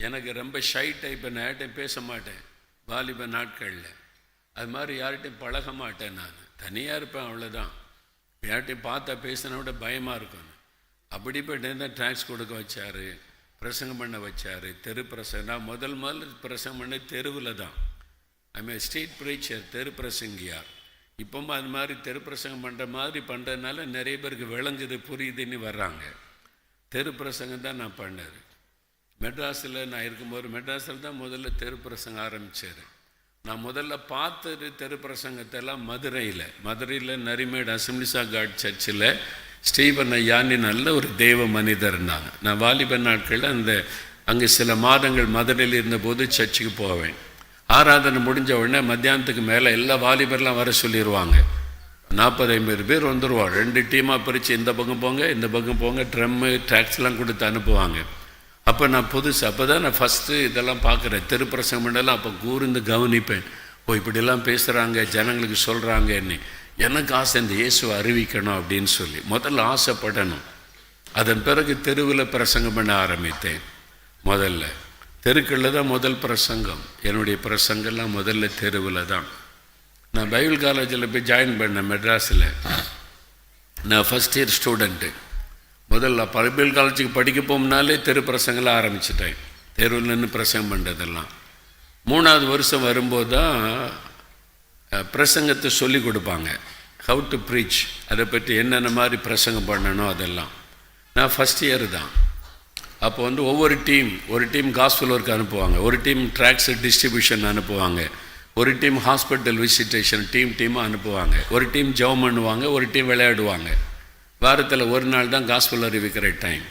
எனக்கு ரொம்ப ஷை டைப்பை நான் யார்கிட்டையும் பேச மாட்டேன் வாலிப நாட்களில். அது மாதிரி யார்கிட்டையும் பழக மாட்டேன் நான். தனியாக இருப்பேன் அவ்வளோதான் யார்கிட்டையும் பார்த்தா பேசினா விட பயமாக இருக்கும் அப்படிப்பட்ட தான் டாக்ஸ் கொடுக்க வச்சார் பிரசங்கம் பண்ண வச்சார் தெரு பிரசங்க நான் முதல் முதல் பிரசங்கம் பண்ண தெருவில் தான். ஐ ஸ்ட்ரீட் ப்ரீச்சர் தெரு பிரசங்கியா. இப்போவும் அது மாதிரி தெரு பிரசங்கம் பண்ணுற மாதிரி பண்ணுறதுனால நிறைய பேருக்கு விளங்குது புரியுதுன்னு வர்றாங்க. தெரு பிரசங்கம் தான் நான் பண்ணது. மெட்ராஸில் நான் இருக்கும்போது மெட்ராஸில் தான் முதல்ல தெருப்பிரசங்கம் ஆரம்பித்தார் நான் முதல்ல பார்த்தது தெருப்பிரசங்கத்தெல்லாம் மதுரையில் மதுரையில் நரிமேடு அசம்பிளிஸ் காட் சர்ச்சில் ஸ்டீவன் ஐயான்னு நல்ல ஒரு தெய்வ மனிதர் இருந்தாங்க. நான் வாலிப நாட்களில் அந்த அங்கே சில மாதங்கள் மதுரையில் இருந்தபோது சர்ச்சுக்கு போவேன். ஆராதனை முடிஞ்ச உடனே மத்தியானத்துக்கு மேலே எல்லா வாலிபர்லாம் வர சொல்லிடுவாங்க நாற்பது ஐம்பது பேர் வந்துடுவோம் ரெண்டு டீமாக பிரித்து இந்த பக்கம் போங்க இந்த பக்கம் போங்க ட்ரம்மு ட்ராக்ஸ்லாம் கொடுத்து அனுப்புவாங்க. அப்போ நான் புதுசு அப்போ தான் நான் ஃபஸ்ட்டு இதெல்லாம் பார்க்குறேன். திருப்பிரசங்கமெல்லாம் அப்போ கூர்ந்து கவனிப்பேன். ஓ இப்படிலாம் பேசுகிறாங்க ஜனங்களுக்கு சொல்கிறாங்கன்னு எனக்கு ஆசை இந்த இயேசுவை அறிவிக்கணும் அப்படின்னு சொல்லி. முதல்ல ஆசைப்படணும். அதன் பிறகு தெருவில் பிரசங்கம் பண்ண ஆரம்பித்தேன். முதல்ல. தெருக்களில் தான் முதல் பிரசங்கம். என்னுடைய பிரசங்கம்லாம் முதல்ல தெருவில் தான். நான் பைபிள் காலேஜில் போய் ஜாயின் பண்ணேன் மெட்ராஸில். நான் ஃபஸ்ட் இயர் ஸ்டூடெண்ட்டு முதல்ல பைபிள் காலேஜுக்கு படிக்க போகும்னாலே தெரு பிரசங்களை ஆரம்பிச்சிட்டேன் தெருவில் நின்று பிரசங்கம் பண்ணுறதெல்லாம் மூணாவது வருஷம் வரும்போது தான் பிரசங்கத்தை சொல்லி கொடுப்பாங்க. ஹவு டு ப்ரீச் அதை பற்றி என்னென்ன மாதிரி பிரசங்கம் பண்ணணும் அதெல்லாம். நான் ஃபஸ்ட் இயர் தான். அப்போ வந்து ஒவ்வொரு டீம் ஒரு டீம் காஸ்பிள் ஒர்க் அனுப்புவாங்க. ஒரு டீம் ட்ராக்ஸ் டிஸ்ட்ரிபியூஷன் அனுப்புவாங்க. ஒரு டீம் ஹாஸ்பிட்டல் விசிட்டேஷன் டீம் டீமாக அனுப்புவாங்க. ஒரு டீம் ஜெபம் பண்ணுவாங்க. ஒரு டீம் விளையாடுவாங்க. வாரத்தில் ஒரு நாள் தான் காஸ்பிள் அறிவிக்கிற டைம்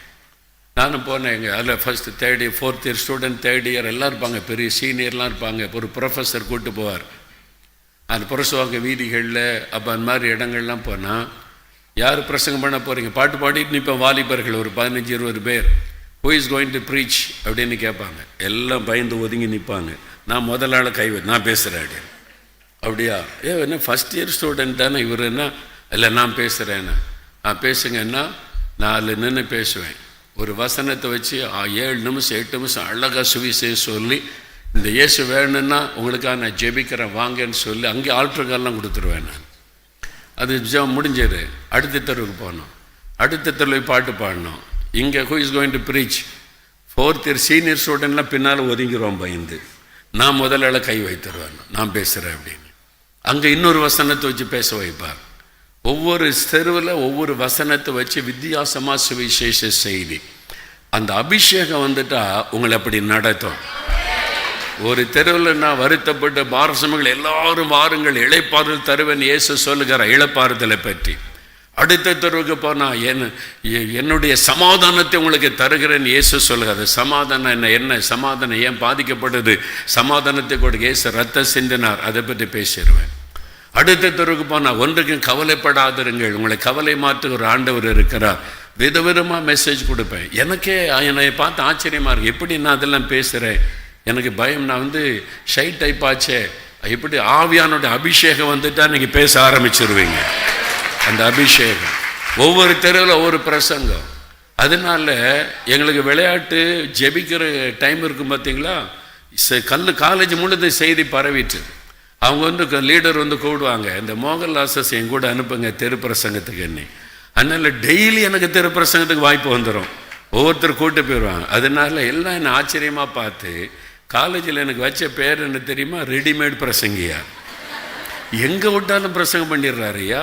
நானும் போனேன் எங்கள் அதில் first third year fourth year student third year எல்லாம் இருப்பாங்க. பெரிய சீனியர்லாம் இருப்பாங்க. ஒரு ப்ரொஃபஸர் கூட்டு போவார். அந்த புரசுவாங்க வீதிகளில் அப்போ அந்த மாதிரி இடங்கள்லாம் போனால் யார் பிரசங்கம் பண்ண போகிறீங்க பாட்டு பாடிட்டு இப்போ வாலிபர்கள் ஒரு பதினஞ்சு இருபது பேர். Who is going to preach அப்படின்னு கேட்பாங்க. எல்லாம் பயந்து ஒதுங்கி நிற்பாங்க நான் முதல் ஆள் கை நான் பேசுகிறேன் அப்படின்னு. அப்படியா? ஏ என்ன ஃபஸ்ட் இயர் ஸ்டூடெண்ட் தானே இவர் என்ன? இல்லை நான் பேசுகிறேன்னு நான் பேசுங்கன்னா நாலு நின்று பேசுவேன். ஒரு வசனத்தை வச்சு ஏழு நிமிஷம் எட்டு நிமிஷம் அழகாக சுவிசேஷ சொல்லி இந்த இயேசு வேணும்னா உங்களுக்காக நான் ஜெபிக்கிறேன் வாங்கன்னு சொல்லி அங்கே ஆல்ட்ருக்கெல்லாம் கொடுத்துருவேன் நான். அது ஜெபம் முடிஞ்சது. அடுத்த தெருவுக்கு போனோம் அடுத்த தெருவில் பாட்டு பாடினோம் இங்கே who is going to preach fourth year senior ஸ்டூடெண்ட்லாம் பின்னால் ஒதுங்கிடுவோம் பயந்து. நான் முதல்ல கை வைத்துருவேன். நான் பேசுகிறேன் அப்படின்னு. அங்கே இன்னொரு வசனத்தை வச்சு பேச வைப்பார். ஒவ்வொரு தெருவில் ஒவ்வொரு வசனத்தை வச்சு வித்தியாசமாக சுவிசேஷ செய்தி. அந்த அபிஷேகம் வந்துட்டா உங்களை அப்படி நடத்தும். ஒரு தெருவில் நான் வருத்தப்பட்ட பாரசமங்கள் எல்லாரும் வாருங்கள் இழைப்பாறுதல் தருவேன் இயேசு சொல்லுகிற இழப்பாறுதலை பற்றி. அடுத்த தெருவுக்கு போனால் என் என்னுடைய சமாதானத்தை உங்களுக்கு தருகிறேன் இயேசு சொல்லுகிறார். சமாதானம் என்ன என்ன சமாதானம் ஏன் பாதிக்கப்படுது? சமாதானத்தை கொடுக்க இயேசு ரத்த சிந்தினார். அதை பற்றி பேசிடுவேன். அடுத்த தெருவுக்கு போனால் ஒன்றுக்கும் கவலைப்படாதிருங்கள். உங்களை கவலை மாற்று ஒரு ஆண்டவர் இருக்கிறார். விதவிதமாக மெசேஜ் கொடுப்பேன். எனக்கே என்னை பார்த்து ஆச்சரியமாக இருக்கு. எப்படி நான் அதெல்லாம் பேசுகிறேன் எனக்கு பயம். நான் வந்து ஷை டைப் ஆச்சே. எப்படி ஆவியானோட அபிஷேகம் வந்துட்டா நீங்கள் பேச ஆரம்பிச்சிருவீங்க? அந்த அபிஷேகம். ஒவ்வொரு தெருவில் ஒவ்வொரு பிரசங்கம். அதனால எங்களுக்கு விளையாட்டு ஜெபிக்கிற டைம் இருக்கும் பார்த்தீங்களா கல் காலேஜ் முழுது செய்தி பரவிட்டு அவங்க வந்து லீடர் வந்து கூடுவாங்க. இந்த மோகன்லாசஸ் என் கூட அனுப்புங்க தெரு பிரசங்கத்துக்கு என்னை. அதனால் டெய்லி எனக்கு தெரு பிரசங்கத்துக்கு வாய்ப்பு வந்துடும் ஒவ்வொருத்தர் கூட்டு போயிடுவாங்க அதனால எல்லாம் என்னை ஆச்சரியமாக பார்த்து காலேஜில் எனக்கு வச்ச பேர் என்ன தெரியுமா? ரெடிமேட் பிரசங்கியா. எங்கே விட்டாலும் பிரசங்கம் பண்ணிடுறாரு ஐயா.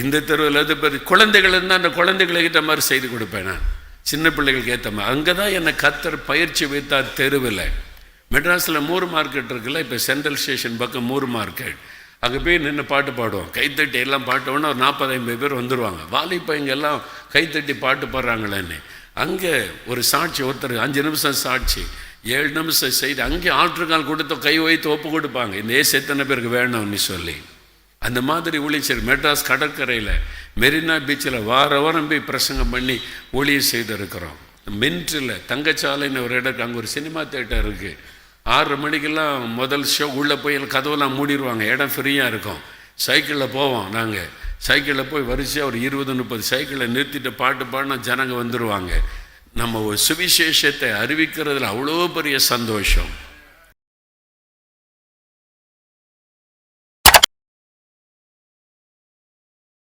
இந்த தெருவில் அது பெரிய குழந்தைகள் இருந்தால் அந்த குழந்தைகளுக்கு ஏற்ற மாதிரி செய்து கொடுப்பேன் நான். சின்ன பிள்ளைகளுக்கு ஏற்ற மாதிரி. அங்கே தான் என்னை கத்தர் பயிற்சி வைத்தார் தெருவில். மெட்ராஸில் மூர் மார்க்கெட் இருக்குல்ல இப்போ சென்ட்ரல் ஸ்டேஷன் பக்கம் மூர் மார்க்கெட். அங்கே போய் நின்று பாட்டு பாடுவோம். கைத்தட்டி எல்லாம் பாட்டோன்னா ஒரு நாற்பது ஐம்பது பேர் வந்துடுவாங்க வாலிப்பைங்க எல்லாம் கைத்தட்டி பாட்டு பாடுறாங்களேன்னு. அங்கே ஒரு சாட்சி ஒருத்தர் அஞ்சு நிமிஷம் சாட்சி ஏழு நிமிஷம் செய்து அங்கே ஆற்றுக்கால் கொடுத்து கை வைத்து ஒப்பு கொடுப்பாங்க. இந்த ஏசு எத்தனை பேருக்கு வேணும்னு சொல்லி. அந்த மாதிரி ஊழியர் மெட்ராஸ் கடற்கரையில் மெரினா பீச்சில் வார வாரம் போய் பிரசங்கம் பண்ணி ஊழியர் செய்திருக்கிறோம். மின்ட்ரில் தங்கச்சாலைன்னு ஒரு இடம் அங்கே ஒரு சினிமா தேட்டர் இருக்குது ஆறரை மணிக்கெல்லாம் முதல் ஷோ உள்ளே போய் எல்லாம் கதவெல்லாம் மூடிடுவாங்க இடம் ஃப்ரீயாக இருக்கும். சைக்கிளில் போவோம் நாங்கள் சைக்கிளில் போய் வரிசையாக ஒரு இருபது முப்பது சைக்கிளை நிறுத்திட்டு பாட்டு பாடினா ஜனங்க வந்துடுவாங்க நம்ம ஒரு சுவிசேஷத்தை அறிவிக்கிறதுல அவ்வளோ பெரிய சந்தோஷம்.